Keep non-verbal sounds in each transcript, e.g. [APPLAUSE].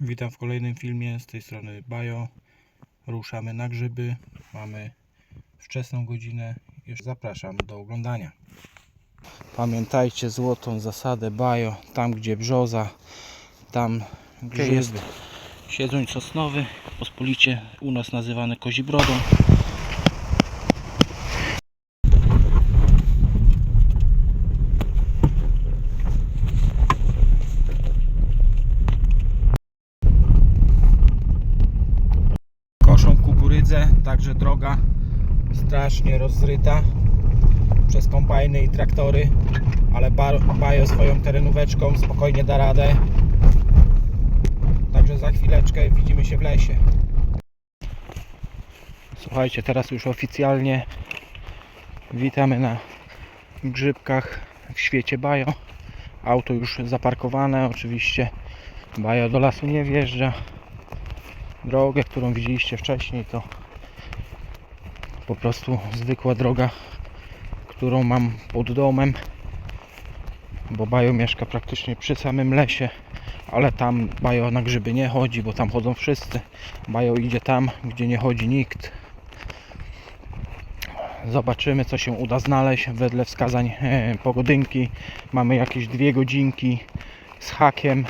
Witam w kolejnym filmie z tej strony Bajo. Ruszamy na grzyby. Mamy wczesną godzinę. Już zapraszam do oglądania. Pamiętajcie złotą zasadę Bajo. Tam gdzie brzoza, tam grzyby. jest Siedzoń sosnowy, pospolicie u nas nazywany kozibrodą. Kukurydzę, także droga strasznie rozryta przez kombajny i traktory, ale Ba- Bajo swoją terenóweczką spokojnie da radę. Także za chwileczkę widzimy się w lesie. Słuchajcie, teraz już oficjalnie witamy na grzybkach w świecie Bajo. Auto już zaparkowane, oczywiście Bajo do lasu nie wjeżdża. Drogę, którą widzieliście wcześniej, to po prostu zwykła droga, którą mam pod domem, bo Bajo mieszka praktycznie przy samym lesie ale tam Bajo na grzyby nie chodzi, bo tam chodzą wszyscy. Bajo idzie tam, gdzie nie chodzi nikt. Zobaczymy, co się uda znaleźć wedle wskazań e, pogodynki. Mamy jakieś dwie godzinki z hakiem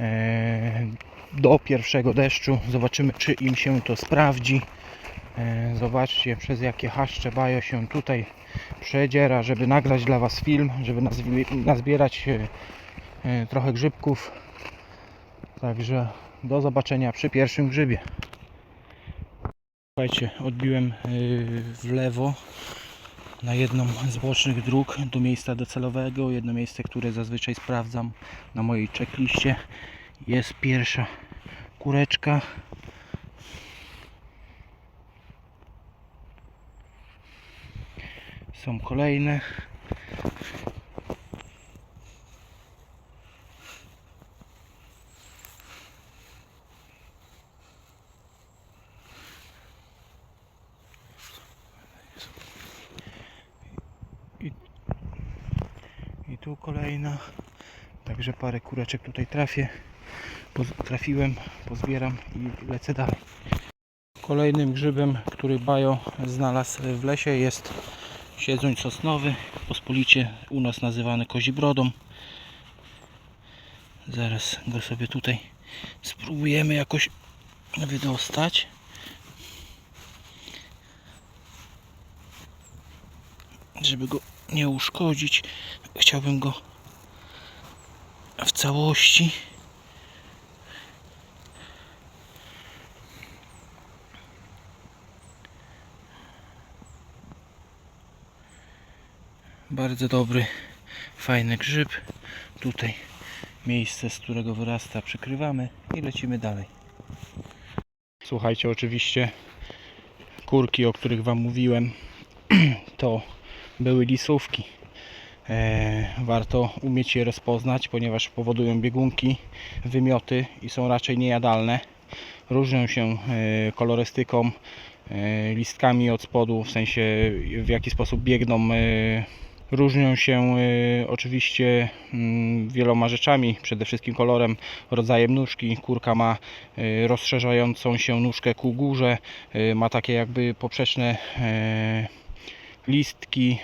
e, do pierwszego deszczu. Zobaczymy, czy im się to sprawdzi. E, zobaczcie, przez jakie haszcze Bajo się tutaj przedziera, żeby nagrać dla Was film, żeby nazbierać e, e, trochę grzybków. Także do zobaczenia przy pierwszym grzybie. Słuchajcie, odbiłem w lewo na jedną z bocznych dróg do miejsca docelowego. Jedno miejsce, które zazwyczaj sprawdzam na mojej checkliście. Jest pierwsza kureczka. Są kolejne. I tu kolejna. Także parę kureczek tutaj trafię. Trafiłem, pozbieram i lecę dalej. Kolejnym grzybem, który Bajo znalazł w lesie jest siedzoń sosnowy, pospolicie u nas nazywany kozibrodą. Zaraz go sobie tutaj spróbujemy jakoś wydostać. Żeby go nie uszkodzić, chciałbym go w całości. Bardzo dobry, fajny grzyb. Tutaj miejsce, z którego wyrasta, przykrywamy i lecimy dalej. Słuchajcie, oczywiście kurki, o których Wam mówiłem, [CLEARS THROAT] to były lisówki. E, warto umieć je rozpoznać, ponieważ powodują biegunki, wymioty i są raczej niejadalne. Różnią się e, kolorystyką, e, listkami od spodu, w sensie w jaki sposób biegną. Różnią się e, oczywiście mm, wieloma rzeczami, przede wszystkim kolorem, rodzajem nóżki. Kurka ma e, rozszerzającą się nóżkę ku górze, e, ma takie jakby poprzeczne listki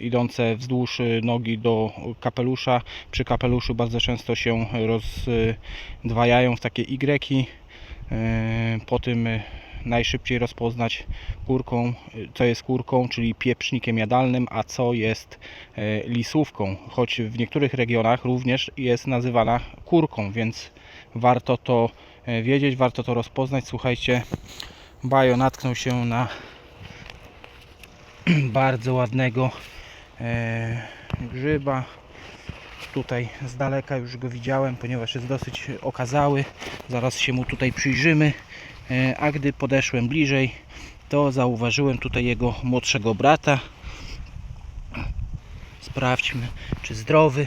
idące wzdłuż nogi do kapelusza. Przy kapeluszu bardzo często się rozdwajają w takie Y. Po tym najszybciej rozpoznać kurką, co jest kurką, czyli pieprznikiem jadalnym, a co jest e, lisówką. Choć w niektórych regionach również jest nazywana kurką, więc warto to e, wiedzieć, warto to rozpoznać. Słuchajcie, Bajo natknął się na [CLEARS THROAT] bardzo ładnego e, grzyba. Tutaj z daleka już go widziałem, ponieważ jest dosyć okazały. Zaraz się mu tutaj przyjrzymy. E, a gdy podeszłem bliżej, to zauważyłem tutaj jego młodszego brata. Sprawdźmy, czy zdrowy.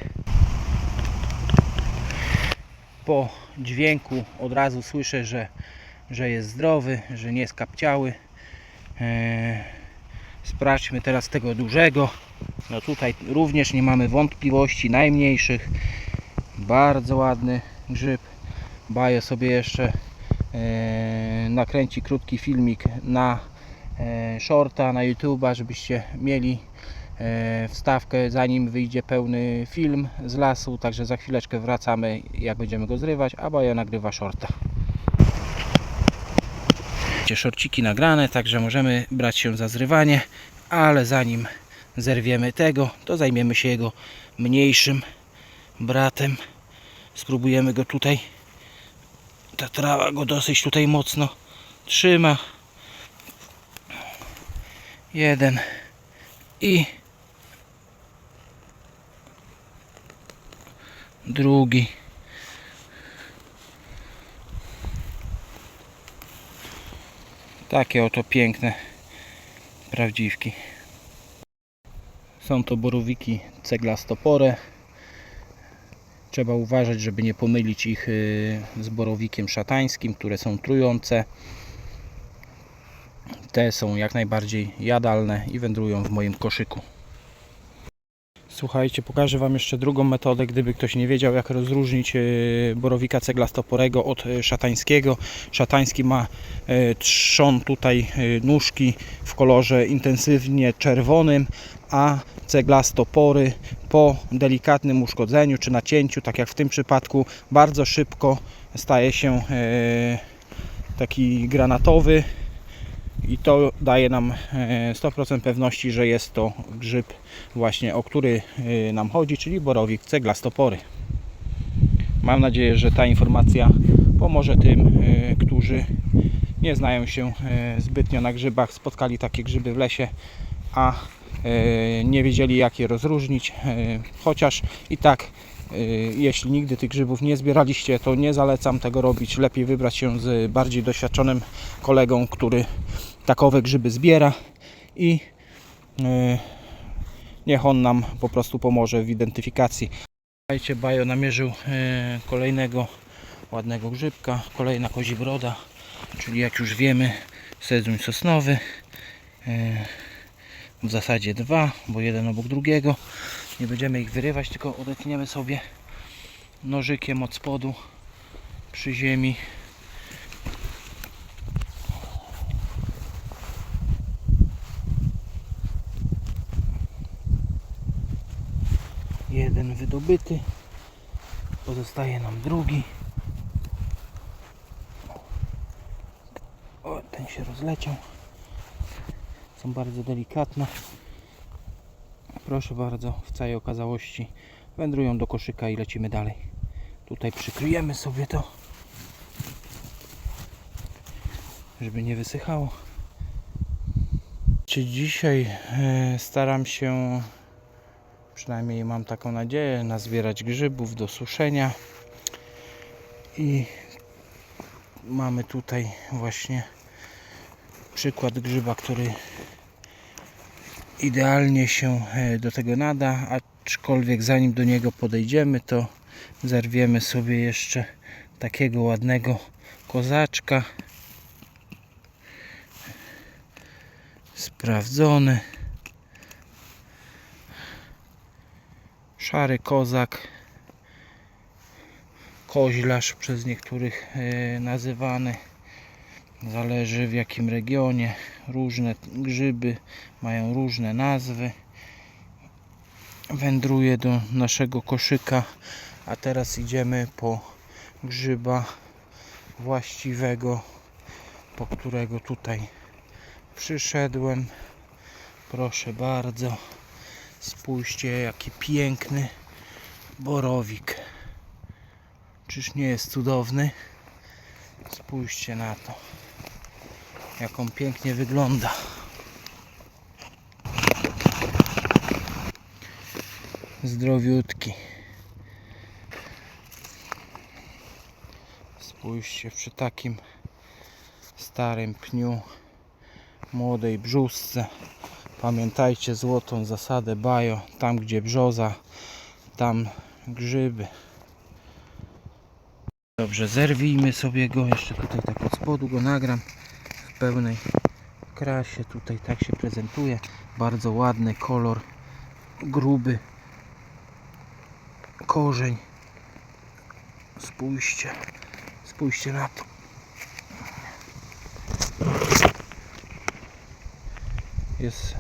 Po dźwięku od razu słyszę, że, że jest zdrowy, że nie skapciały. E, Sprawdźmy teraz tego dużego. No tutaj również nie mamy wątpliwości najmniejszych. Bardzo ładny grzyb. Bajo sobie jeszcze nakręci krótki filmik na e, shorta, na YouTube'a, żebyście mieli e, wstawkę zanim wyjdzie pełny film z lasu, także za chwileczkę wracamy jak będziemy go zrywać, a Bajo nagrywa shorta. Macie Shorciki nagrane, także możemy brać się za zrywanie, ale zanim zerwiemy tego, to zajmiemy się jego mniejszym bratem. Spróbujemy go tutaj. Ta trawa go dosyć tutaj mocno trzyma. Jeden i drugi. Takie oto piękne prawdziwki. Są to borowiki ceglastopore. Trzeba uważać, żeby nie pomylić ich y, z borowikiem szatańskim, które są trujące. Te są jak najbardziej jadalne i wędrują w moim koszyku. Słuchajcie, pokażę Wam jeszcze drugą metodę, gdyby ktoś nie wiedział jak rozróżnić y, borowika ceglastoporego od y, szatańskiego. Szatański ma y, trzon tutaj nóżki w kolorze intensywnie czerwonym, a ceglastopory po delikatnym uszkodzeniu czy nacięciu, tak jak w tym przypadku, bardzo szybko staje się e, taki granatowy i to daje nam e, 100% pewności, że jest to grzyb właśnie o który e, nam chodzi, czyli borowik ceglastopory. Mam nadzieję, że ta informacja pomoże tym, e, którzy nie znają się e, zbytnio na grzybach, spotkali takie grzyby w lesie, a e, nie wiedzieli jak je rozróżnić, e, chociaż i tak e, jeśli nigdy tych grzybów nie zbieraliście, to nie zalecam tego robić. Lepiej wybrać się z bardziej doświadczonym kolegą, który takowe grzyby zbiera i e, niech on nam po prostu pomoże w identyfikacji. Słuchajcie, Bajo namierzył e, kolejnego ładnego grzybka, kolejna kozibroda, czyli jak już wiemy sedzuń sosnowy. W zasadzie dwa, bo jeden obok drugiego. Nie będziemy ich wyrywać, tylko odetniemy sobie nożykiem od spodu przy ziemi. Jeden wydobyty. Pozostaje nam drugi. O, ten się rozleciał są bardzo delikatne. Proszę bardzo, w całej okazałości wędrują do koszyka i lecimy dalej. Tutaj przykryjemy sobie to, żeby nie wysychało. Czy Dzisiaj e, staram się, przynajmniej mam taką nadzieję, nazbierać grzybów do suszenia i mamy tutaj właśnie przykład grzyba, który idealnie się e, do tego nada, aczkolwiek zanim do niego podejdziemy, to zerwiemy sobie jeszcze takiego ładnego kozaczka. Sprawdzony. Szary kozak. Koźlarz przez niektórych e, nazywany. Zależy w jakim regionie. Różne grzyby mają różne nazwy. Wędruje do naszego koszyka, a teraz idziemy po grzyba właściwego, po którego tutaj przyszedłem. Proszę bardzo. Spójrzcie jaki piękny borowik. Czyż nie jest cudowny? Spójrzcie na to jak on pięknie wygląda. Zdrowiutki. Spójrzcie przy takim starym pniu młodej brzusce. Pamiętajcie złotą zasadę bajo. Tam gdzie brzoza, tam grzyby. Dobrze, zerwijmy sobie go. Jeszcze tutaj tak od spodu go nagram pełnej krasie. Tutaj tak się prezentuje. Bardzo ładny kolor, gruby korzeń. Spójrzcie, Spójrzcie na to. Jest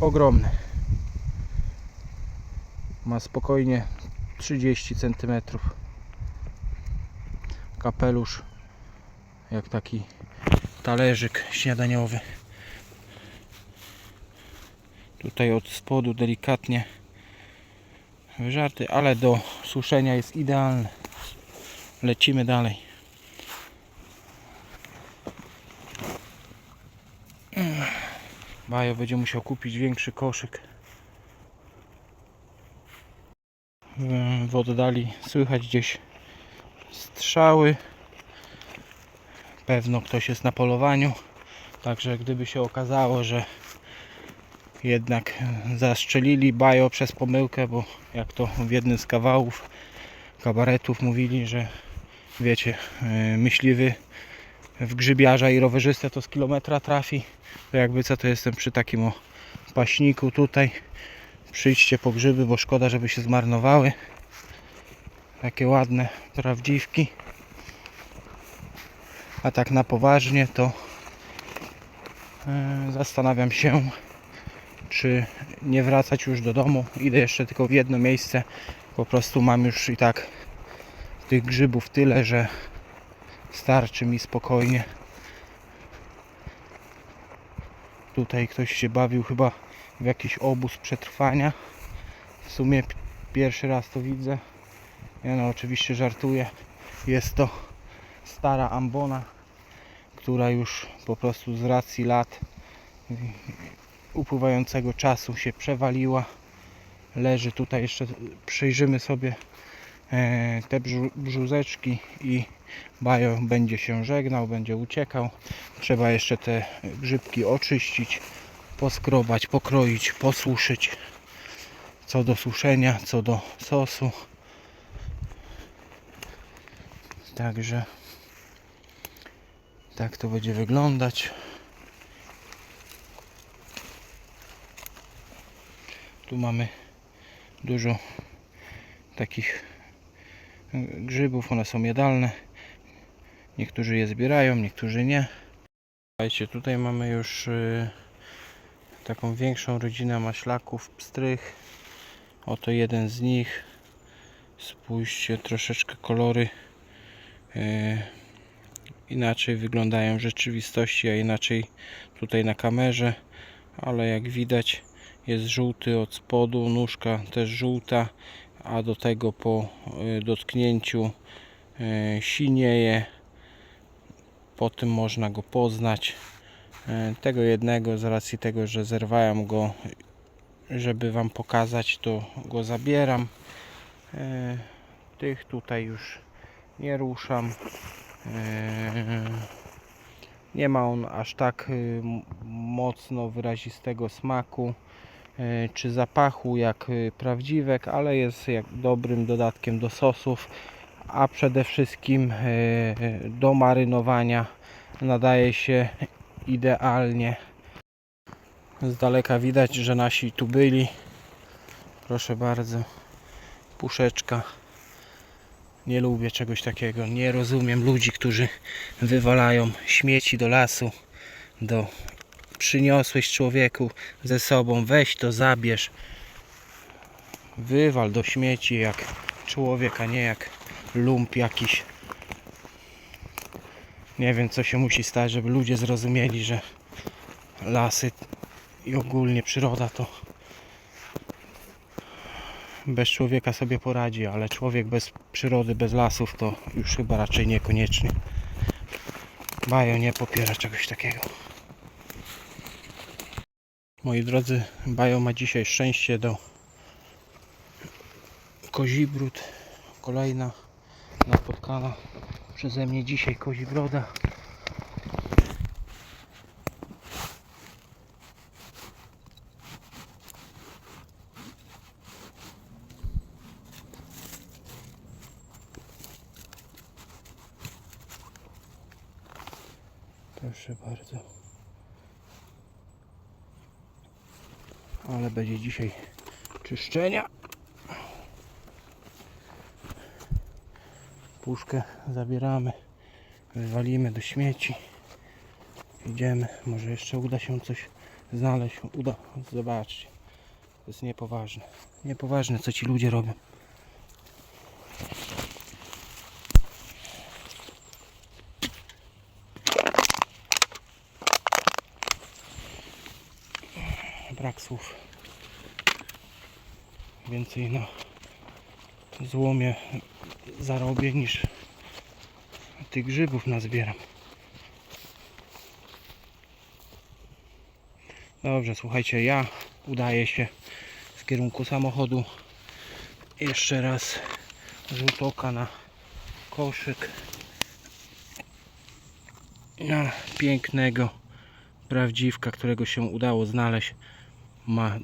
ogromny. Ma spokojnie 30 cm. Kapelusz jak taki talerzyk śniadaniowy. Tutaj od spodu delikatnie wyżarty, ale do suszenia jest idealny. Lecimy dalej. Bajo będzie musiał kupić większy koszyk. W- oddali słychać gdzieś strzały. Pewno ktoś jest na polowaniu. Także gdyby się okazało, że jednak zastrzelili bajo przez pomyłkę, bo jak to w jednym z kawałów kabaretów mówili, że wiecie, yy, myśliwy w grzybiarza i rowerzystę to z kilometra trafi, to jakby co to jestem przy takim o paśniku tutaj. Przyjdźcie po grzyby, bo szkoda, żeby się zmarnowały. Takie ładne prawdziwki. A tak na poważnie to yy, zastanawiam się, czy nie wracać już do domu. Idę jeszcze tylko w jedno miejsce. Po prostu mam już i tak tych grzybów tyle, że starczy mi spokojnie. Tutaj ktoś się bawił chyba w jakiś obóz przetrwania. W sumie pi- pierwszy raz to widzę. Ja no oczywiście żartuję. Jest to stara ambona, która już po prostu z racji lat upływającego czasu się przewaliła. Leży tutaj jeszcze, przejrzymy sobie e, te brzu, brzuzeczki i bajo będzie się żegnał, będzie uciekał. Trzeba jeszcze te grzybki oczyścić, poskrobać, pokroić, posuszyć. Co do suszenia, co do sosu. Także tak to będzie wyglądać. Tu mamy dużo takich grzybów, one są jadalne. Niektórzy je zbierają, niektórzy nie. Słuchajcie, tutaj mamy już y, taką większą rodzinę maślaków, pstrych. Oto jeden z nich. Spójrzcie, troszeczkę kolory y, inaczej wyglądają w rzeczywistości, a inaczej tutaj na kamerze. Ale jak widać jest żółty od spodu, nóżka też żółta, a do tego po y, dotknięciu y, sinieje. Po tym można go poznać. Y, Tego jednego z racji tego, że zerwałem go, żeby Wam pokazać, to go zabieram. Tych tutaj już nie ruszam. Y, Nie ma on aż tak y, mocno wyrazistego smaku e, czy zapachu jak y, prawdziwek, ale jest jak dobrym dodatkiem do sosów, a przede wszystkim e, do marynowania nadaje się idealnie. Z daleka widać, że nasi tu byli. Proszę bardzo, puszeczka. Nie lubię czegoś takiego. Nie rozumiem ludzi, którzy wywalają śmieci do lasu, do przyniosłeś człowieku ze sobą, weź to, zabierz. Wywal do śmieci jak człowiek, a nie jak lump jakiś. Nie wiem, co się musi stać, żeby ludzie zrozumieli, że lasy i ogólnie przyroda to bez człowieka sobie poradzi, ale człowiek bez przyrody, bez lasów to już chyba raczej niekoniecznie. Bajo nie popiera czegoś takiego. Moi drodzy, Bajo ma dzisiaj szczęście do Kozibród. Kolejna napotkana przeze mnie dzisiaj Kozibroda. Proszę bardzo. Ale będzie dzisiaj czyszczenia. Puszkę zabieramy. Wywalimy do śmieci. Idziemy. Może jeszcze uda się coś znaleźć. Uda. Zobaczcie. To jest niepoważne. Niepoważne, co ci ludzie robią. Więcej na złomie zarobię niż tych grzybów nazbieram. Dobrze, słuchajcie, ja udaję się w kierunku samochodu. Jeszcze raz rzut oka na koszyk. Na pięknego prawdziwka, którego się udało znaleźć. Ma,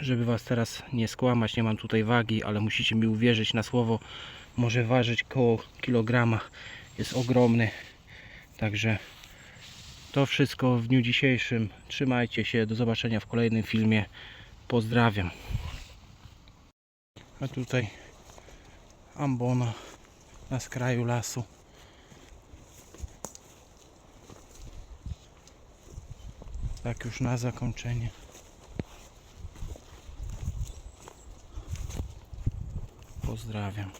żeby was teraz nie skłamać, nie mam tutaj wagi, ale musicie mi uwierzyć na słowo. Może ważyć koło kilograma. Jest ogromny. Także to wszystko w dniu dzisiejszym. Trzymajcie się. Do zobaczenia w kolejnym filmie. Pozdrawiam. A tutaj ambona na skraju lasu. Tak już na zakończenie. Pozdrawiam.